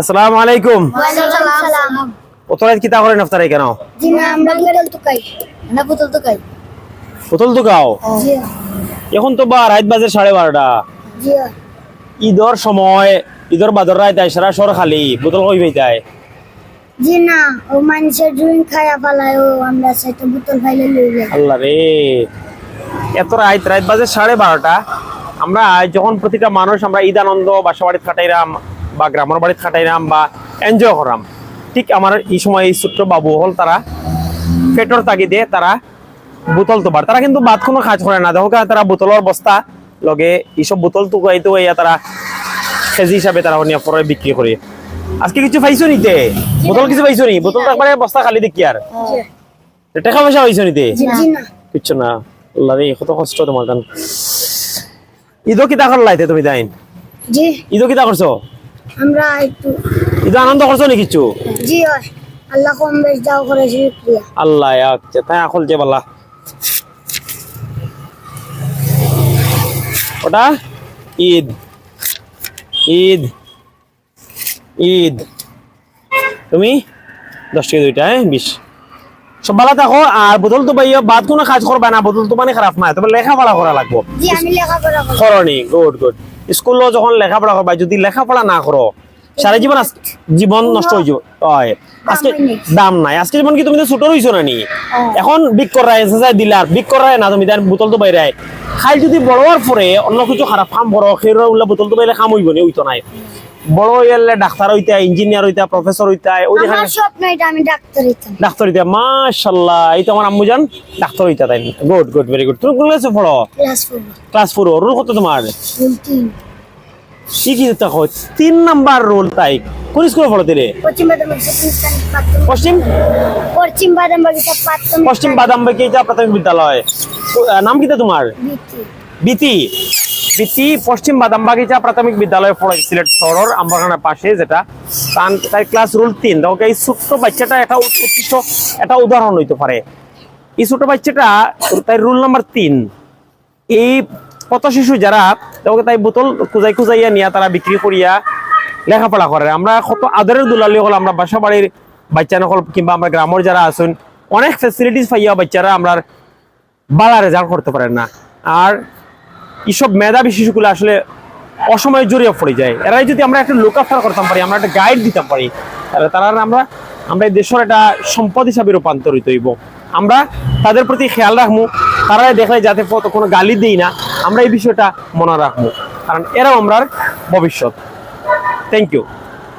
আসসালামু আলাইকুম। ওতরাত কিতা করেন আফতারে কেন Jina আমরা পুতুল তো খাই না পুতুল তো খাই পুতুল তো গাও এখন তো বা রাত বাজে সাড়ে বারোটা। ঈদর সময় ঈদর বাদর রাত আয় সারা শহর খালি বোতল কই পাইতায়? জি না ও মানুষের ড্রিঙ্ক খায়া পালায় ও আমরা সেটা বোতল ফাইলে লই যাই। আল্লাহ রে। এত রাত রাত বাজে সাড়ে বারোটা। আমরা যখন প্রতিটা মানুষ আমরা ঈদ আনন্দ বাসা বাড়িতে কাটাইরাম বা গ্রামের বাড়িতে কাটাইরাম বা এনজয় করাম। ঠিক আমার এই সময় এই ছোট্ট বাবু হল তারা পেটর তাগিদে তারা বোতল তোবার তারা কিন্তু বাদ কোনো কাজ করে না। দেখো তারা বোতলের বস্তা লগে এইসব বোতল টুকাইতে হইয়া তারা কেজি হিসাবে তারা নিয়ে পরে বিক্রি করে আজকে কিছু পাইছো নিতে বোতল কিছু পাইছো নি বোতল তো একবারে বস্তা খালি দেখি আর টাকা পয়সা পাইছো নিতে কিচ্ছু না। আল্লাহ রে কত কষ্ট তোমার গান ঈদও কিতা করলাইতে তুমি তাই জি। ঈদও কিতা করছ আমরা একটু আনন্দ করছ নি কিছু? জি আল্লাহ কম বেশ দাও আল্লাহ আচ্ছা তাই আকল যে বাল্লা ওটা? ঈদ। ঈদ। ঈদ। তুমি? দশ টাকা দুইটা হ্যাঁ বিশ। সব ভালো থাকো আর বোতল তো পাইও বাদ কোনো কাজ করবা না বোতল তো মানে খারাপ না তবে লেখাপড়া করা লাগবো। করনি গুড গুড স্কুলও যখন লেখাপড়া করবা যদি লেখাপড়া না করো সারা জীবন জীবন নষ্ট হয়ে যাবে। হয়। আজকে দাম নাই। আজকে জীবন কি তুমি তো ছোট রইছো না নি এখন বিক করায় এক্সারসাইজ দিলার বিক করায় না তুমি তার বোতল তো বাইরে খাই যদি বড় হওয়ার পরে অন্য কিছু খারাপ ফার্ম বড় খেয়ে উল্লা বোতল তো বাইরে কাম হইব নি হইতো নাই। বড় হইলে ডাক্তার হইতা ইঞ্জিনিয়ার হইতা প্রফেসর হইতা ওই আমার স্বপ্ন এটা আমি ডাক্তার হইতাম। ডাক্তার হইতা। মাশাল্লাহ এই তো আমার আম্মু জান ডাক্তার হইতা তাই গুড গুড ভেরি গুড তুমি কোন ক্লাসে পড়ো? Class four class four roll কত তোমার? তিন। কি কি দেখো তিন নাম্বার রোল তাই। কোন স্কুলে পড়ো তিরে পশ্চিম বাদাম প্রাথমিক। পশ্চিম? পশ্চিম বাদাম বাগিচা প্রাথমিক। পশ্চিম বাদাম বাগিচা প্রাথমিক বিদ্যালয়। নাম কিটা তোমার? বিতি বিতি পশ্চিম বাদাম বাগিচা প্রাথমিক বিদ্যালয়ে পড়ে সিলেট শহরের আমবাগানের পাশে যেটা। তার ক্লাস রুল তিন। দেখো, এই ছোট্ট বাচ্চাটা উৎ- উৎকৃষ্ট একটা উদাহরণ হইতে পারে। এই ছোট বাচ্চাটা তাই রুল নাম্বার তিন। এই পথ শিশু যারা, দেখো, তাই বোতল কুজাই কুজাইয়া নিয়া তারা বিক্রি করিয়া লেখাপড়া করে। আমরা কত আদরের দুলালি হল, আমরা বাসা বাড়ির বাচ্চা নকল কিংবা আমরা গ্রামের যারা আছেন, অনেক ফেসিলিটিস পাইয়া বাচ্চারা আমরা বালা রেজাল্ট করতে পারেন না। আর এইসব মেধাবী শিশুগুলো আসলে অসময়ে জড়িয়ে পড়ে যায়। এরাই যদি আমরা একটা লোকাফার করতাম পারি, আমরা একটা গাইড দিতাম পারি, তাহলে তারা আমরা আমরা এই দেশের একটা সম্পদ হিসাবে রূপান্তরিত হইব। আমরা তাদের প্রতি খেয়াল রাখব তারা দেখলে যাতে কোনো গালি দিই না, আমরা এই বিষয়টা মনে রাখব। কারণ এরাও আমরার ভবিষ্যৎ। Thank you